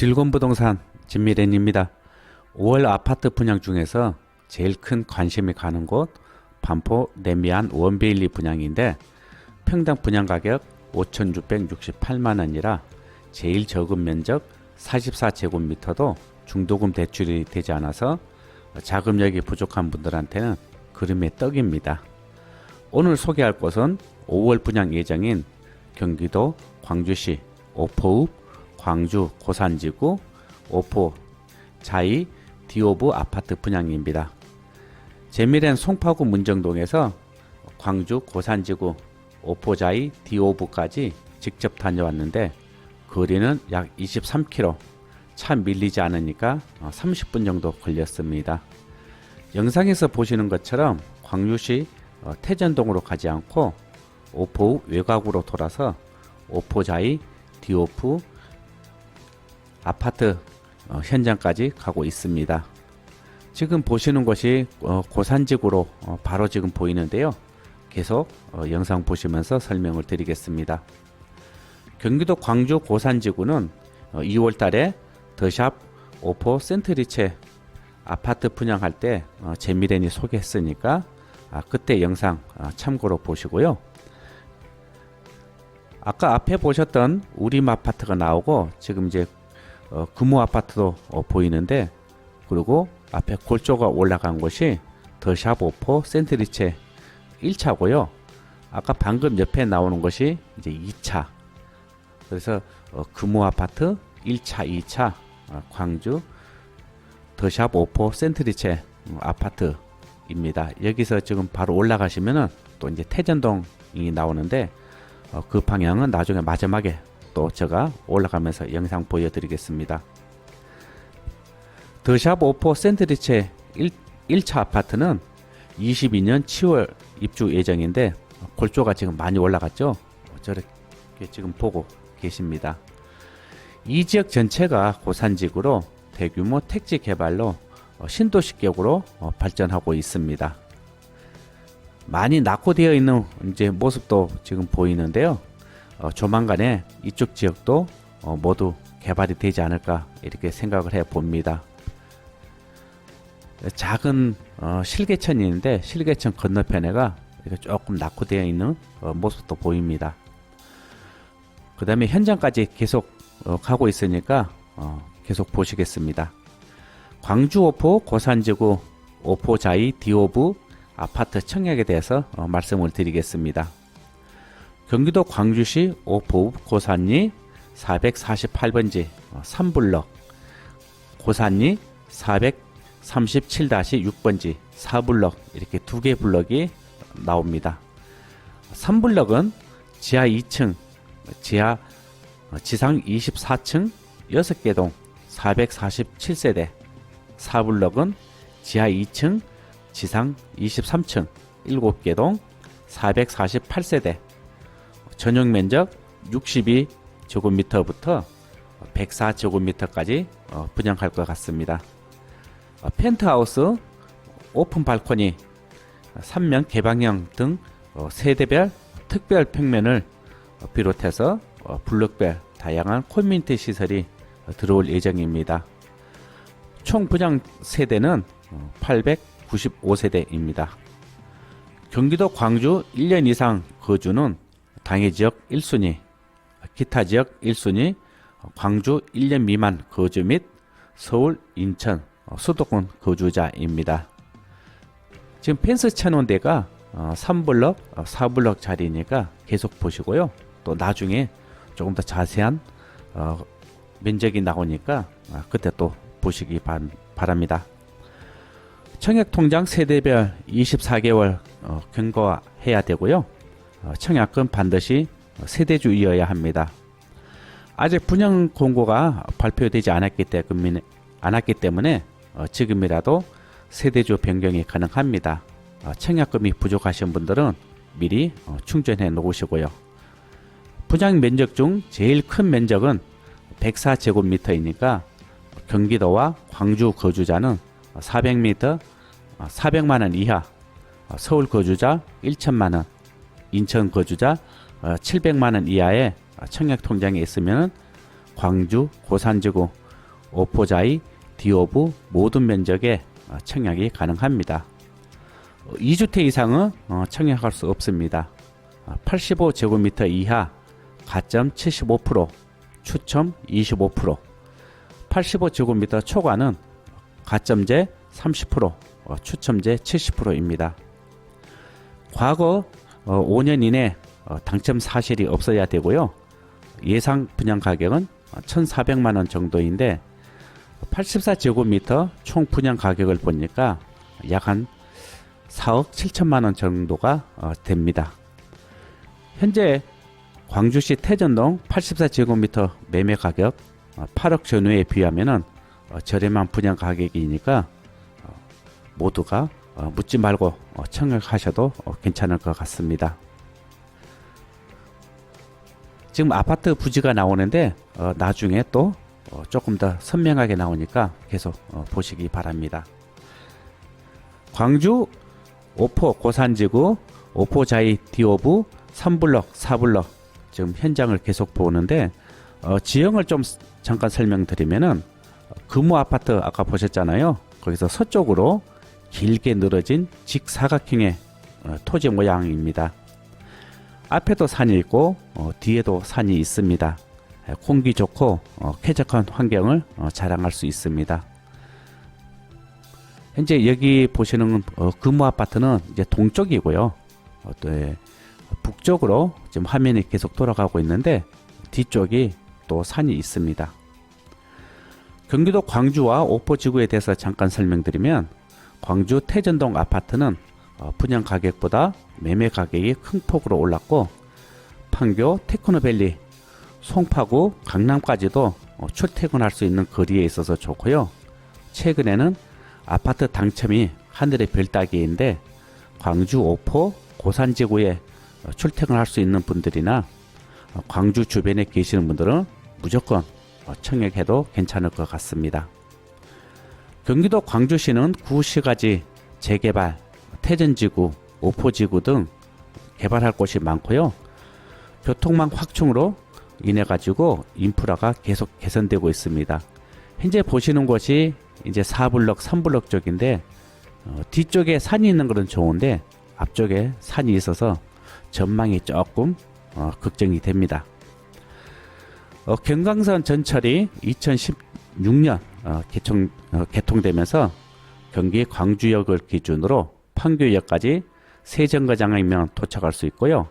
질곤 부동산 진미래입니다. 5월 아파트 분양 중에서 제일 큰 관심이 가는 곳 반포 내미안 원베일리 분양인데 평당 분양 가격 5,668만 원이라 제일 적은 면적 44제곱미터도 중도금 대출이 되지 않아서 자금력이 부족한 분들한테는 그림의 떡입니다. 오늘 소개할 곳은 5월 분양 예정인 경기도 광주시 오포읍 광주 고산지구 오포 자이 디오브 아파트 분양입니다. 재미랜 송파구 문정동에서 광주 고산지구 오포자이 디오브까지 직접 다녀왔는데 거리는 약 23km 차 밀리지 않으니까 30분 정도 걸렸습니다. 영상에서 보시는 것처럼 광주시 어, 태전동으로 가지 않고 오포 외곽으로 돌아서 오포자이 디오프 아파트 어, 현장까지 가고 있습니다. 지금 보시는 곳이 어, 고산지구로 어, 바로 지금 보이는데요. 계속 어, 영상 보시면서 설명을 드리겠습니다. 경기도 광주 고산지구는 어, 2월 달에 더샵 오포 센트리체 아파트 분양할 때 어, 재미랜이 소개했으니까 아, 그때 영상 아, 참고로 보시고요. 아까 앞에 보셨던 우림 아파트가 나오고 지금 이제 어, 금호 아파트도 어, 보이는데 그리고 앞에 골조가 올라간 곳이 더샵 오포 센트리체 1차고요. 아까 방금 옆에 나오는 것이 이제 2차. 그래서 어, 금호 아파트 1차, 2차 어, 광주 더샵 오포 센트리체 음, 아파트입니다. 여기서 지금 바로 올라가시면은 또 이제 태전동이 나오는데 어, 그 방향은 나중에 마지막에 또 제가 올라가면서 영상 보여드리겠습니다. 더샵 오포 센트리체 1, 1차 아파트는 22년 7월 입주 예정인데 골조가 지금 많이 올라갔죠. 저렇게 지금 보고 계십니다. 이 지역 전체가 고산지구로 대규모 택지 개발로 어, 신도시격으로 어, 발전하고 있습니다. 많이 낙후되어 있는 이제 모습도 지금 보이는데요. 어, 조만간에 이쪽 지역도 어, 모두 개발이 되지 않을까 이렇게 생각을 해 봅니다. 작은 어, 실개천이 있는데 실개천 건너편에가 이렇게 조금 낙후되어 있는 어, 모습도 보입니다. 그 다음에 현장까지 계속 어, 가고 있으니까 어, 계속 보시겠습니다. 광주 오포 고산지구 오포자이 디오브 아파트 청약에 대해서 어, 말씀을 드리겠습니다. 경기도 광주시 오포읍 고산리 448번지 3블럭 고산리 437-6번지 4블럭 이렇게 두 개 블럭이 나옵니다. 3블럭은 지하 2층 지하 어, 지상 24층 6개 동 447세대 4블럭은 지하 2층 지상 23층 7개 동 448세대 전용 면적 62제곱미터부터 104제곱미터까지 어, 분양할 것 같습니다. 어, 펜트하우스, 오픈 발코니, 3면 개방형 등 어, 세대별 특별 평면을 어, 비롯해서 어, 블록별 다양한 커뮤니티 시설이 어, 들어올 예정입니다. 총 분양 세대는 어, 895세대입니다. 경기도 광주 1년 이상 거주는 당해 지역 1순위, 기타 지역 1순위, 광주 1년 미만 거주 및 서울, 인천, 어, 수도권 거주자입니다. 지금 펜스 쳐놓은 데가 3블럭, 4블럭 자리니까 계속 보시고요. 또 나중에 조금 더 자세한 어, 면적이 나오니까 아, 그때 또 보시기 바, 바랍니다. 청약통장 세대별 24개월 어, 경과해야 되고요. 어, 청약금 반드시 세대주이어야 합니다. 아직 분양 공고가 발표되지 않았기 때문에, 않았기 때문에 어, 지금이라도 세대주 변경이 가능합니다. 어, 청약금이 부족하신 분들은 미리 어, 충전해 놓으시고요. 분양 면적 중 제일 큰 면적은 104제곱미터이니까 경기도와 광주 거주자는 400m, 400만 원 이하, 어, 서울 거주자 1천만 원, 인천 거주자 700만 원 이하의 청약 통장에 있으면 광주 고산지구 오포자이, 디오브 모든 면적에 어, 청약이 가능합니다. 2주택 이상은 어, 청약할 수 없습니다. 85제곱미터 이하 가점 75%, 추첨 25%, 85제곱미터 초과는 가점제 30%, 어, 추첨제 70%입니다. 과거 어, 5년 이내 어, 당첨 사실이 없어야 되고요. 예상 분양 가격은 1,400만 원 정도인데 84제곱미터 총 분양 가격을 보니까 약 한 4억 7천만 원 정도가 어, 됩니다. 현재 광주시 태전동 84제곱미터 매매 가격 어, 8억 전후에 비하면은 어, 저렴한 분양 가격이니까 어, 모두가 어, 묻지 말고 어, 청약하셔도 어, 괜찮을 것 같습니다. 지금 아파트 부지가 나오는데 어, 나중에 또 어, 조금 더 선명하게 나오니까 계속 어, 보시기 바랍니다. 광주 오포 고산지구 오포자이 디오브 3블럭 4블럭 지금 현장을 계속 보는데 어, 지형을 좀 스- 잠깐 설명드리면은 어, 금호 아파트 아까 보셨잖아요. 거기서 서쪽으로 길게 늘어진 직사각형의 어, 토지 모양입니다. 앞에도 산이 있고 어, 뒤에도 산이 있습니다. 에, 공기 좋고 어, 쾌적한 환경을 어, 자랑할 수 있습니다. 현재 여기 보시는 어, 금호 아파트는 이제 동쪽이고요. 어, 또 예, 북쪽으로 지금 화면이 계속 돌아가고 있는데 뒤쪽이 또 산이 있습니다. 경기도 광주와 오포 지구에 대해서 잠깐 설명드리면 광주 태전동 아파트는 어, 분양 가격보다 매매 가격이 큰 폭으로 올랐고 판교 테크노밸리 송파구 강남까지도 어, 출퇴근할 수 있는 거리에 있어서 좋고요. 최근에는 아파트 당첨이 하늘의 별 따기인데 광주 오포 고산지구에 어, 출퇴근할 수 있는 분들이나 어, 광주 주변에 계시는 분들은 무조건 어, 청약해도 괜찮을 것 같습니다. 경기도 광주시는 구시가지 재개발, 태전지구, 오포지구 등 개발할 곳이 많고요. 교통망 확충으로 인해 가지고 인프라가 계속 개선되고 있습니다. 현재 보시는 곳이 이제 4블럭, 3블럭 쪽인데 어, 뒤쪽에 산이 있는 것은 좋은데 앞쪽에 산이 있어서 전망이 조금 어, 걱정이 됩니다. 어, 경강선 전철이 2016년 어, 개통, 어, 개통되면서 경기 광주역을 기준으로 판교역까지 세 정거장이면 도착할 수 있고요.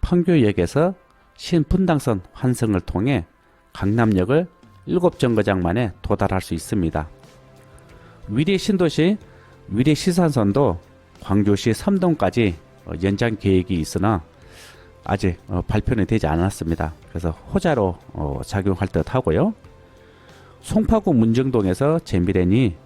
판교역에서 신분당선 환승을 통해 강남역을 7정거장 만에 도달할 수 있습니다. 위례 신도시 위례 시산선도 광주시 삼동까지 어, 연장 계획이 있으나 아직 어, 발표는 되지 않았습니다. 그래서 호자로 어, 작용할 듯 하고요. 송파구 문정동에서 제미련이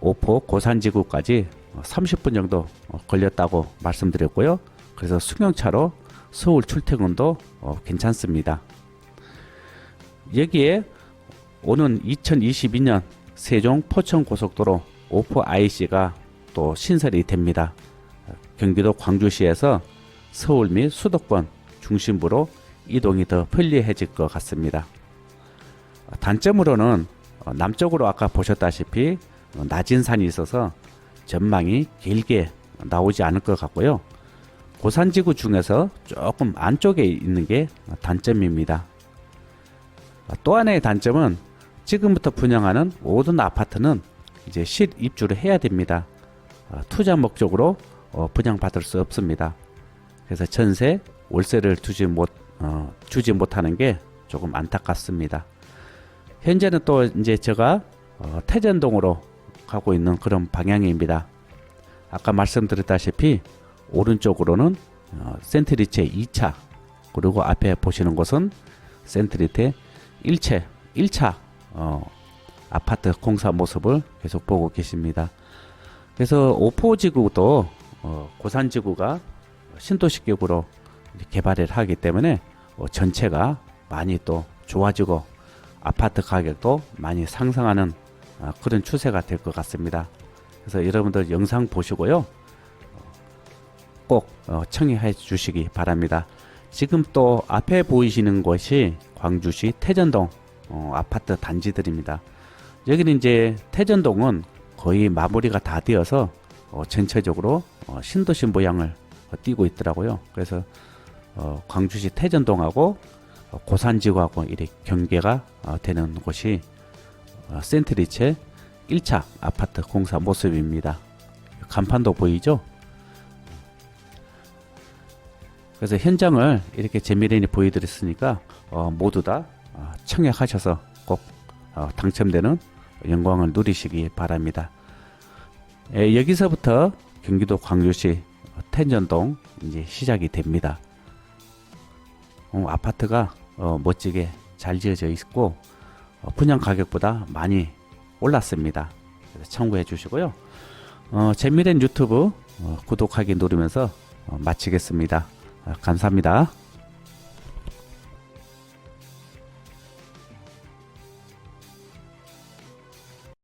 오포 고산지구까지 30분 정도 어, 걸렸다고 말씀드렸고요. 그래서 승용차로 서울 출퇴근도 어, 괜찮습니다. 여기에 오는 2022년 세종 포천 고속도로 오포 IC가 또 신설이 됩니다. 경기도 광주시에서 서울 및 수도권 중심부로 이동이 더 편리해질 것 같습니다. 단점으로는 어, 남쪽으로 아까 보셨다시피 어, 낮은 산이 있어서 전망이 길게 나오지 않을 것 같고요. 고산지구 중에서 조금 안쪽에 있는 게 단점입니다. 또 하나의 단점은 지금부터 분양하는 모든 아파트는 이제 실 입주를 해야 됩니다. 어, 투자 목적으로 어, 분양받을 수 없습니다. 그래서 전세, 월세를 주지 못 어, 주지 못하는 게 조금 안타깝습니다. 현재는 또 이제 제가 어, 태전동으로 가고 있는 그런 방향입니다. 아까 말씀드렸다시피 오른쪽으로는 어, 센트리체 2차 그리고 앞에 보시는 곳은 센트리테 1채 1차 어, 아파트 공사 모습을 계속 보고 계십니다. 그래서 오포지구도 어, 고산지구가 신도시급으로 개발을 하기 때문에 어, 전체가 많이 또 좋아지고 아파트 가격도 많이 상승하는 아, 그런 추세가 될 것 같습니다. 그래서 여러분들 영상 보시고요. 어, 꼭 어, 청약해 주시기 바랍니다. 지금 또 앞에 보이시는 곳이 광주시 태전동 어, 아파트 단지들입니다. 여기는 이제 태전동은 거의 마무리가 다 되어서 어, 전체적으로 어, 신도시 모양을 어, 띄고 있더라고요. 그래서 어, 광주시 태전동하고 어, 고산지구하고 이렇게 경계가 어, 되는 곳이 어, 센트리체 1차 아파트 공사 모습입니다. 간판도 보이죠? 그래서 현장을 이렇게 재미있게 보여드렸으니까 어, 모두 다 어, 청약하셔서 꼭 어, 당첨되는 영광을 누리시기 바랍니다. 예, 여기서부터 경기도 광주시 텐전동 이제 시작이 됩니다. 어, 아파트가 어, 멋지게 잘 지어져 있고 어, 분양 가격보다 많이 올랐습니다. 참고해 주시고요. 어, 재미있는 유튜브 어, 구독하기 누르면서 어, 마치겠습니다. 어, 감사합니다.